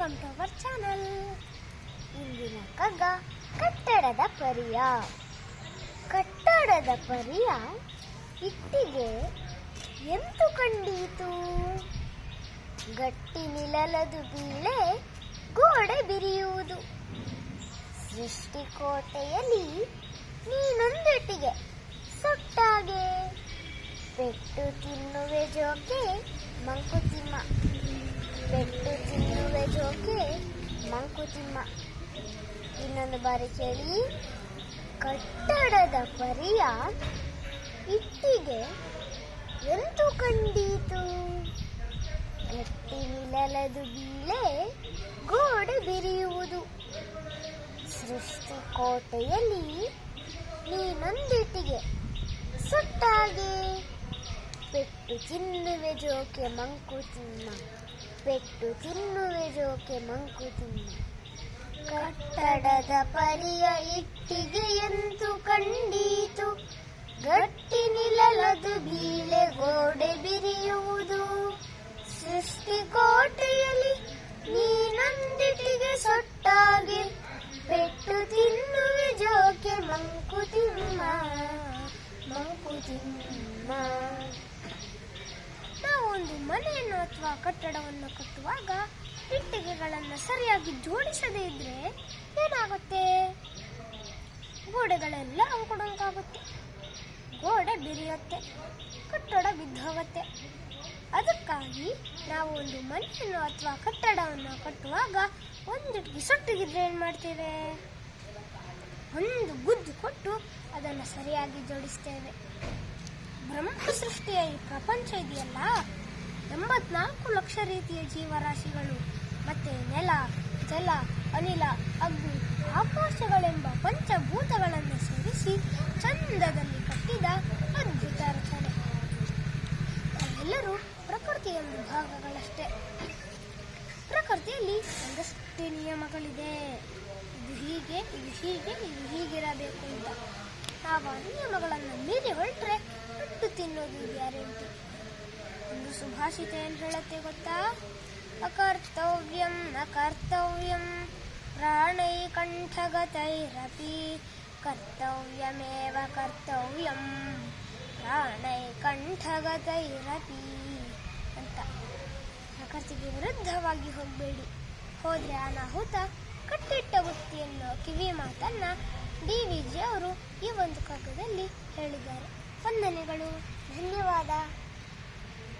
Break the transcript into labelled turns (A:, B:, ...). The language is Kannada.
A: Welcome to our channel. ಇಂದಿನ ಕಗ್ಗ ಕಟ್ಟಡದ ಪರಿಯ. ಕಟ್ಟಡದ ಪರಿಯ ಇಟ್ಟಿಗೆ ಎಂತು ಕಂಡೀತು? ಗಟ್ಟಿ ನಿಲಲದು ಬೀಳೆ ಗೋಡೆ ಬಿರಿಯುವುದು. ಸೃಷ್ಟಿಕೋಟೆಯಲ್ಲಿ ನೀನೊಂದಿಟ್ಟಿಗೆ ಸೊಟ್ಟಾಗೆ. ಪೆಟ್ಟು ತಿನ್ನುವೆ ಜೋಕೆ ಮಂಕುತಿಮ್ಮ. ಪೆಟ್ಟು ತಿನ್ನುವೆ ಜೋಕೆ ಮಂಕುತಿಮ್ಮ ಇನ್ನೊಂದು ಬಾರಿ ಕೇಳಿ ಕಟ್ಟಡದ ಪರಿಯ ಇಟ್ಟಿಗೆ ಎಂತು ಕಂಡೀತು? ಗಟ್ಟಿ ನಿಲಲದು ಬೀಳೆ ಗೋಡೆ ಬಿರಿಯುವುದು. ಸೃಷ್ಟಿಕೋಟೆಯಲ್ಲಿ ನೀನೊಂದಿಟ್ಟಿಗೆ ಸುಟ್ಟಾಗೆ. ಪೆಟ್ಟು ತಿನ್ನುವೆ ಜೋಕೆ ಮಂಕುತಿಮ್ಮ ಪೆಟ್ಟು ತಿನ್ನುವೆ ಜೋಕೆ ಮಂಕುತಿಮ್ಮ ಕಟ್ಟಡದ ಪರಿಯ ಇಟ್ಟಿಗೆ ಎಂತು ಕಂಡೀತು? ಗಟ್ಟಿ ನಿಲಲದು ಬೀಳೆ ಗೋಡೆ ಬಿರಿಯುವುದು. ಸೃಷ್ಟಿಕೋಟೆಯಲ್ಲಿ ನೀನೊಂದಿಟ್ಟಿಗೆ ಸೊಟ್ಟಾಗಿ ಪೆಟ್ಟು ತಿನ್ನುವೆ ಜೋಕೆ ಮಂಕುತಿಮ್ಮ ಮಂಕುತಿಮ್ಮ ನಾವು ಒಂದು ಮನೆಯನ್ನು ಅಥವಾ ಕಟ್ಟಡವನ್ನು ಕಟ್ಟುವಾಗ ಇಟ್ಟಿಗೆಗಳನ್ನು ಸರಿಯಾಗಿ ಜೋಡಿಸದೇ ಇದ್ರೆ ಏನಾಗುತ್ತೆ? ಗೋಡೆಗಳೆಲ್ಲ ಅಂಕುಡೊಂಕಾಗುತ್ತೆ ಗೋಡೆ ಬಿರಿಯುತ್ತೆ, ಕಟ್ಟಡ ಬಿದ್ದು ಹೋಗುತ್ತೆ ಅದಕ್ಕಾಗಿ ನಾವು ಒಂದು ಮನೆಯನ್ನು ಅಥವಾ ಕಟ್ಟಡವನ್ನು ಕಟ್ಟುವಾಗ ಒಂದಿಟ್ಟಿಗೆ ಸೊಟ್ಟಿಗಿದ್ರೆ ಏನು ಮಾಡ್ತೇವೆ? ಒಂದು ಗುದ್ದು ಕೊಟ್ಟು ಅದನ್ನು ಸರಿಯಾಗಿ ಜೋಡಿಸ್ತೇವೆ. ಬ್ರಹ್ಮ ಸೃಷ್ಟಿಯ ಈ ಪ್ರಪಂಚ ಇದೆಯಲ್ಲ ಎಂಬತ್ನಾಲ್ಕು ಲಕ್ಷ ರೀತಿಯ ಜೀವರಾಶಿಗಳು ಮತ್ತೆ ನೆಲ, ಜಲ, ಅನಿಲ, ಅಗ್ನಿ, ಆಕಾಶಗಳೆಂಬ ಪಂಚಭೂತಗಳನ್ನು ಸೇರಿಸಿ ಚಂದದಲ್ಲಿ ಕಟ್ಟಿದ ಅದ್ಭುತ ರಚನೆ. ನಾವೆಲ್ಲರೂ ಪ್ರಕೃತಿಯ ಭಾಗಗಳಷ್ಟೇ. ಪ್ರಕೃತಿಯಲ್ಲಿ ಒಂದಷ್ಟು ನಿಯಮಗಳಿದೆ. ಇದು ಹೀಗೆ ಇದು ಹೀಗೆ, ಇದು ಹೀಗಿರಬೇಕು ಅಂತ. ನಾವು ಆ ನಿಯಮಗಳನ್ನು ಮೀರಿ ಹೊರಟ್ರೆ ತಿನ್ನೋದು ಗ್ಯಾರಂಟಿ ಒಂದು ಸುಭಾಷಿತ ಏನು ಹೇಳುತ್ತೆ ಗೊತ್ತಾ? ಅಕರ್ತವ್ಯಂ ಅಕರ್ತವ್ಯಂ ಕರ್ತವ್ಯಂ ಪ್ರಾಣೈ ಕಂಠಗತೈರಪಿ, ಕರ್ತವ್ಯಮೇವ ಕರ್ತವ್ಯಂ, ಪ್ರಾಣೈ ಕಂಠಗತೈರಪಿ ಅಂತ. ಪ್ರಕೃತಿಗೆ ವಿರುದ್ಧವಾಗಿ ಹೋಗಬೇಡಿ. ಹೋದ್ರೆ ಅನಾಹುತ, ಕಟ್ಟಿಟ್ಟ ಬುತ್ತಿ ಎನ್ನುವ ಕಿವಿ ಮಾತನ್ನ ಡಿ ವಿ ಜಿ ಅವರು ಈ ಒಂದು ಕಗ್ಗದಲ್ಲಿ ಹೇಳಿದ್ದಾರೆ. ವಂದನೆಗಳು, ಧನ್ಯವಾದ.